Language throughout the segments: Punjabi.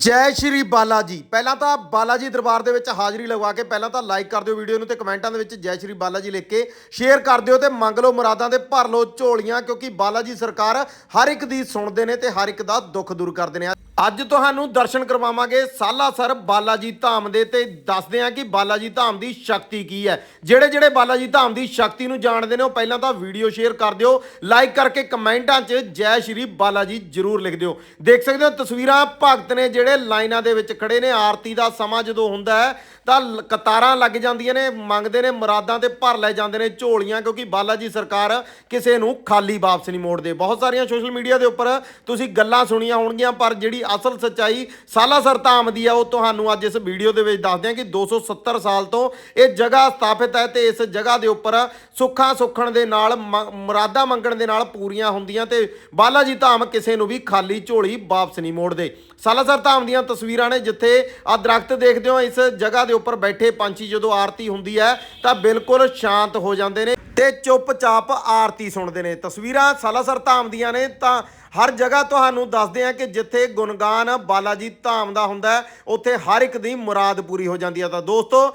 ਜੈ ਸ਼੍ਰੀ ਬਾਲਾ ਜੀ ਪਹਿਲਾਂ ਤਾਂ ਬਾਲਾ ਜੀ ਦਰਬਾਰ ਦੇ ਵਿੱਚ ਹਾਜ਼ਰੀ ਲਗਵਾ ਕੇ ਪਹਿਲਾਂ ਤਾਂ ਲਾਈਕ ਕਰ ਦਿਓ ਵੀਡੀਓ ਨੂੰ ਤੇ ਕਮੈਂਟਾਂ ਦੇ ਵਿੱਚ ਜੈ ਸ਼੍ਰੀ ਬਾਲਾ ਜੀ ਲਿਖ ਕੇ ਸ਼ੇਅਰ ਕਰ ਦਿਓ ਤੇ ਮੰਗ ਲਓ ਮੁਰਾਦਾਂ ਦੇ ਭਰ ਲਓ ਝੋਲੀਆਂ, ਕਿਉਂਕਿ ਬਾਲਾ ਜੀ ਸਰਕਾਰ ਹਰ ਇੱਕ ਦੀ ਸੁਣਦੇ ਨੇ ਤੇ ਹਰ ਇੱਕ ਦਾ ਦੁੱਖ ਦੂਰ ਕਰਦੇ ਨੇ। ਅੱਜ ਤੁਹਾਨੂੰ ਦਰਸ਼ਨ ਕਰਵਾਵਾਂਗੇ ਸਾਲਾਸਰ ਬਾਲਾ ਜੀ ਧਾਮ ਦੇ ਤੇ ਦੱਸਦੇ ਹਾਂ ਕਿ ਬਾਲਾ ਜੀ ਧਾਮ ਦੀ ਸ਼ਕਤੀ ਕੀ ਹੈ। ਜਿਹੜੇ ਜਿਹੜੇ ਬਾਲਾ ਜੀ ਧਾਮ ਦੀ ਸ਼ਕਤੀ ਨੂੰ ਜਾਣਦੇ ਨੇ ਉਹ ਪਹਿਲਾਂ ਤਾਂ ਵੀਡੀਓ ਸ਼ੇਅਰ ਕਰ ਦਿਓ ਲਾਈਕ ਕਰਕੇ ਕਮੈਂਟਾਂ 'ਚ ਜੈ ਸ਼੍ਰੀ ਬਾਲਾ ਜੀ ਜਰੂਰ ਲਿਖ ਦਿਓ। ਦੇਖ ਸਕਦੇ ਹੋ ਤਸਵੀਰਾਂ ਭਗਤ ਨੇ ਜਿਹੜੇ ਲਾਈਨਾਂ ਦੇ ਵਿੱਚ ਖੜੇ ਨੇ, ਆਰਤੀ ਦਾ ਸਮਾਂ ਜਦੋਂ ਹੁੰਦਾ ਹੈ, ਤਾਂ ਕਤਾਰਾਂ ਲੱਗ ਜਾਂਦੀਆਂ ਨੇ, ਮੰਗਦੇ ਨੇ, ਮੁਰਾਦਾਂ ਤੇ ਭਰ ਲੈ ਜਾਂਦੇ ਨੇ ਝੋਲੀਆਂ, ਕਿਉਂਕਿ ਬਾਲਾ ਜੀ ਸਰਕਾਰ ਕਿਸੇ ਨੂੰ ਖਾਲੀ ਵਾਪਸ ਨਹੀਂ ਮੋੜਦੇ। ਬਹੁਤ ਸਾਰੀਆਂ ਸੋਸ਼ਲ ਮੀਡੀਆ ਦੇ ਉੱਪਰ ਤੁਸੀਂ ਗੱਲਾਂ ਸੁਣੀਆਂ ਹੋਣਗੀਆਂ, ਪਰ ਜਿਹੜੀ ਅਸਲ ਸੱਚਾਈ ਸਾਲਾਸਰ ਧਾਮ ਦੀ ਆ, ਉਹ ਤੁਹਾਨੂੰ ਅੱਜ ਇਸ ਵੀਡੀਓ ਦੇ ਵਿੱਚ ਦੱਸਦੇ ਹਾਂ ਕਿ 270 ਸਾਲ ਤੋਂ ਇਹ ਜਗ੍ਹਾ ਸਥਾਪਿਤ ਹੈ ਤੇ ਇਸ ਜਗ੍ਹਾ ਦੇ ਉੱਪਰ ਸੁੱਖਾਂ ਸੁੱਖਣ ਦੇ ਨਾਲ ਮੁਰਾਦਾਂ ਮੰਗਣ ਦੇ ਨਾਲ ਪੂਰੀਆਂ ਹੁੰਦੀਆਂ ਤੇ ਬਾਲਾ ਜੀ ਧਾਮ ਕਿਸੇ ਨੂੰ ਵੀ ਖਾਲੀ ਝੋਲੀ ਵਾਪਸ ਨਹੀਂ ਮੋੜਦੇ। ਸਾਲਾਸਰ ਧਾਮ ਦੀਆਂ ਤਸਵੀਰਾਂ ਨੇ ਜਿੱਥੇ ਆ ਦਰਖਤ ਦੇਖਦੇ ਹੋ, ਇਸ ਜਗ੍ਹਾ ਦੇ ਉੱਪਰ ਬੈਠੇ ਪੰਛੀ ਜਦੋਂ ਆਰਤੀ ਹੁੰਦੀ ਹੈ, ਤਾਂ ਬਿਲਕੁਲ ਸ਼ਾਂਤ ਹੋ ਜਾਂਦੇ ਨੇ ਤੇ ਚੁੱਪਚਾਪ ਆਰਤੀ ਸੁਣਦੇ ਨੇ। ਤਸਵੀਰਾਂ ਸਾਲਾਸਰ ਧਾਮ ਦੀਆਂ ਨੇ, ਤਾਂ ਹਰ ਜਗ੍ਹਾ ਤੁਹਾਨੂੰ ਦੱਸਦੇ ਆ ਕਿ ਜਿੱਥੇ ਗੁਣਗਾਨ ਬਾਲਾਜੀ ਧਾਮ ਦਾ ਹੁੰਦਾ ਉੱਥੇ ਹਰ ਇੱਕ ਦੀ ਮੁਰਾਦ ਪੂਰੀ ਹੋ ਜਾਂਦੀ ਹੈ। ਤਾਂ ਦੋਸਤੋ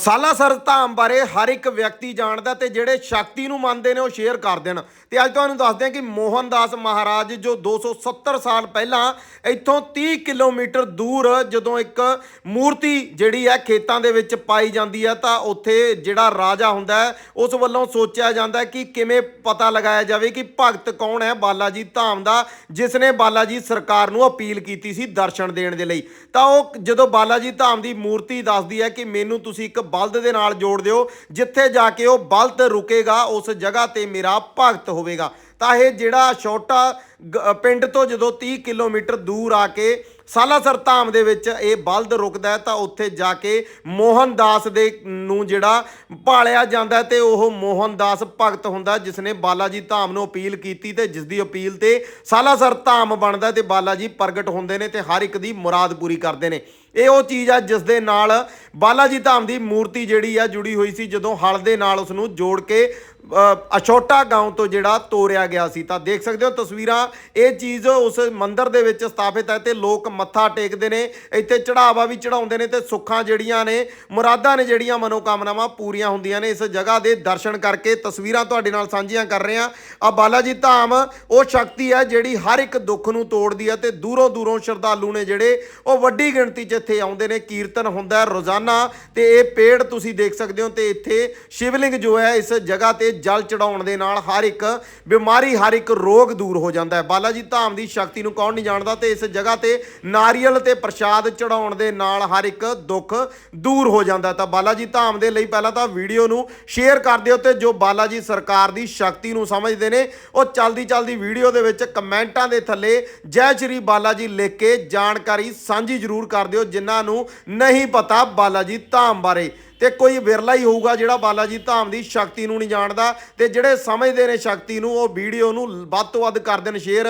ਸਾਲਾਸਰ ਧਾਮ ਬਾਰੇ ਹਰ ਇੱਕ ਵਿਅਕਤੀ ਜਾਣਦਾ ਤੇ ਜਿਹੜੇ ਸ਼ਕਤੀ ਨੂੰ ਮੰਨਦੇ ਨੇ ਉਹ ਸ਼ੇਅਰ ਕਰ ਦੇਣ। ਤੇ ਅੱਜ ਤੁਹਾਨੂੰ ਦੱਸਦੇ ਆ ਕਿ ਮੋਹਨਦਾਸ ਮਹਾਰਾਜ ਜੋ 270 ਸਾਲ ਪਹਿਲਾਂ ਇੱਥੋਂ 30 ਕਿਲੋਮੀਟਰ ਦੂਰ ਜਦੋਂ ਇੱਕ ਮੂਰਤੀ ਜਿਹੜੀ ਹੈ ਖੇਤਾਂ ਦੇ ਵਿੱਚ ਪਾਈ ਜਾਂਦੀ ਹੈ, ਤਾਂ ਉੱਥੇ ਜਿਹੜਾ ਰਾਜਾ ਹੁੰਦਾ ਉਸ ਵੱਲੋਂ ਸੋਚਿਆ ਜਾਂਦਾ ਕਿ ਕਿਵੇਂ ਪਤਾ ਲਗਾਇਆ ਜਾਵੇ ਕਿ ਭਗਤ ਕੌਣ ਹੈ ਬਾਲਾਜੀ ਧਾਮ ਦਾ। ਜਿਸ ਨੇ ਬਾਲਾ ਜੀ ਸਰਕਾਰ ਨੂੰ ਅਪੀਲ ਕੀਤੀ ਸੀ ਦਰਸ਼ਨ ਦੇਣ ਦੇ ਲਈ। ਤਾਂ ਉਹ ਜਦੋਂ ਬਾਲਾ ਜੀ ਧਾਮ ਦੀ ਮੂਰਤੀ ਦੱਸਦੀ ਹੈ ਕਿ ਮੈਨੂੰ ਤੁਸੀਂ ਇੱਕ ਬਲਦ ਦੇ ਨਾਲ ਜੋੜ ਦਿਓ, ਜਿੱਥੇ ਜਾ ਕੇ ਉਹ ਬਲਦ ਰੁਕੇਗਾ, ਉਸ ਜਗ੍ਹਾ ਤੇ ਮੇਰਾ ਭਗਤ ਹੋਵੇਗਾ। ਤਾਂ ਇਹ ਜਿਹੜਾ ਛੋਟਾ ਪਿੰਡ ਤੋਂ ਜਦੋਂ 30 ਕਿਲੋਮੀਟਰ ਦੂਰ ਆ ਕੇ ਸਾਲਾਸਰ ਧਾਮ ਦੇ ਵਿੱਚ ਇਹ ਬਲਦ ਰੁਕਦਾ ਤਾਂ ਉੱਥੇ ਜਾ ਕੇ ਮੋਹਨਦਾਸ ਦੇ ਨੂੰ ਜਿਹੜਾ ਭਾਲਿਆ ਜਾਂਦਾ ਹੈ ਤੇ ਉਹ ਮੋਹਨਦਾਸ ਭਗਤ ਹੁੰਦਾ ਜਿਸ ਨੇ ਬਾਲਾ ਜੀ ਧਾਮ ਨੂੰ ਅਪੀਲ ਕੀਤੀ ਤੇ ਜਿਸ ਦੀ ਅਪੀਲ ਤੇ ਸਾਲਾਸਰ ਧਾਮ ਬਣਦਾ ਹੈ ਤੇ ਬਾਲਾ ਜੀ ਪ੍ਰਗਟ ਹੁੰਦੇ ਨੇ ਤੇ ਹਰ ਇੱਕ ਦੀ ਮੁਰਾਦ ਪੂਰੀ ਕਰਦੇ ਨੇ। ਇਹ ਉਹ ਚੀਜ਼ ਆ ਜਿਸ ਦੇ ਨਾਲ ਬਾਲਾ ਜੀ ਧਾਮ ਦੀ ਮੂਰਤੀ ਜਿਹੜੀ ਆ ਜੁੜੀ ਹੋਈ ਸੀ, ਜਦੋਂ ਹਲ ਦੇ ਨਾਲ ਉਸ ਨੂੰ ਜੋੜ ਕੇ ਅਛੋਟਾ ਗਾਉਂ ਤੋਂ ਜਿਹੜਾ ਤੋਰਿਆ ਗਿਆ ਸੀ। ਤਾਂ ਦੇਖ ਸਕਦੇ ਹੋ ਤਸਵੀਰਾਂ ਇਹ ਚੀਜ਼ ਉਸ ਮੰਦਿਰ ਦੇ ਵਿੱਚ ਸਥਾਪਿਤ ਹੈ ਤੇ ਲੋਕ ਮੱਥਾ ਟੇਕਦੇ ਨੇ, ਇੱਥੇ ਚੜਾਵਾ ਵੀ ਚੜਾਉਂਦੇ ਨੇ ਤੇ ਸੁੱਖਾਂ ਜਿਹੜੀਆਂ ਨੇ, ਮੁਰਾਦਾਂ ਨੇ ਜਿਹੜੀਆਂ ਮਨੋਕਾਮਨਾਵਾਂ ਪੂਰੀਆਂ ਹੁੰਦੀਆਂ ਨੇ ਇਸ ਜਗ੍ਹਾ ਦੇ ਦਰਸ਼ਨ ਕਰਕੇ। ਤਸਵੀਰਾਂ ਤੁਹਾਡੇ ਨਾਲ ਸਾਂਝੀਆਂ ਕਰ ਰਹੇ ਆ ਆ ਬਾਲਾ ਜੀ ਧਾਮ, ਉਹ ਸ਼ਕਤੀ ਹੈ ਜਿਹੜੀ ਹਰ ਇੱਕ ਦੁੱਖ ਨੂੰ ਤੋੜਦੀ ਹੈ ਤੇ ਦੂਰੋਂ ਦੂਰੋਂ ਸ਼ਰਧਾਲੂ ਨੇ ਜਿਹੜੇ ਉਹ ਵੱਡੀ ਗਿਣਤੀ 'ਚ ਇੱਥੇ ਆਉਂਦੇ ਨੇ, ਕੀਰਤਨ ਹੁੰਦਾ ਰੋਜ਼ਾਨਾ ਤੇ ਇਹ ਪੇੜ ਤੁਸੀਂ ਦੇਖ ਸਕਦੇ ਹੋ ਤੇ ਇੱਥੇ ਸ਼ਿਵਲਿੰਗ ਜੋ ਹੈ ਇਸ ਜਗ੍ਹਾ ਤੇ ਜਲ ਚੜਾਉਣ ਦੇ ਨਾਲ ਹਰ ਇੱਕ ਬਿਮਾਰੀ, ਹਰ ਇੱਕ ਰੋਗ ਦੂਰ ਹੋ ਜਾਂਦਾ ਹੈ। ਬਾਲਾ ਧਾਮ ਦੀ ਸ਼ਕਤੀ ਨੂੰ ਕੌਣ ਨਹੀਂ ਜਾਣਦਾ ਤੇ ਇਸ ਜਗ੍ਹਾ ਤੇ ਨਾਰੀਅਲ ਤੇ ਪ੍ਰਸ਼ਾਦ ਚੜਾਉਣ ਦੇ ਨਾਲ ਹਰ ਇੱਕ ਦੁੱਖ ਦੂਰ ਹੋ ਜਾਂਦਾ ਤਾਂ ਬਾਲਾ ਧਾਮ ਦੇ ਲਈ ਪਹਿਲਾਂ ਤਾਂ ਵੀਡੀਓ ਨੂੰ ਸ਼ੇਅਰ ਕਰ ਦਿਓ ਤੇ ਜੋ ਬਾਲਾ ਜੀ ਸਰਕਾਰ ਦੀ ਸ਼ਕਤੀ ਨੂੰ ਸਮਝਦੇ ਨੇ, ਉਹ ਚਲਦੀ ਚਲਦੀ ਵੀਡੀਓ ਦੇ ਵਿੱਚ ਕਮੈਂਟਾਂ ਦੇ ਥੱਲੇ ਜੈ ਸ਼੍ਰੀ ਬਾਲਾ ਜੀ ਲਿਖ ਕੇ ਜਾਣਕਾਰੀ ਸਾਂਝੀ ਜ਼ਰੂਰ ਕਰ ਦਿਓ, ਜਿਨ੍ਹਾਂ ਨੂੰ ਨਹੀਂ ਪਤਾ ਬਾਲਾ ਜੀ, ਧਾਮ ਬਾਰੇ। ਤੇ ਕੋਈ ਵਿਰਲਾ ਹੀ ਹੋਊਗਾ ਜਿਹੜਾ ਬਾਲਾ ਜੀ ਧਾਮ ਦੀ ਸ਼ਕਤੀ ਨੂੰ ਨਹੀਂ ਜਾਣਦਾ ਤੇ ਜਿਹੜੇ ਸਮਝਦੇ ਨੇ ਸ਼ਕਤੀ ਨੂੰ ਉਹ ਵੀਡੀਓ ਨੂੰ ਵੱਧ ਤੋਂ ਵੱਧ ਕਰ ਦੇਣ, ਸ਼ੇਅਰ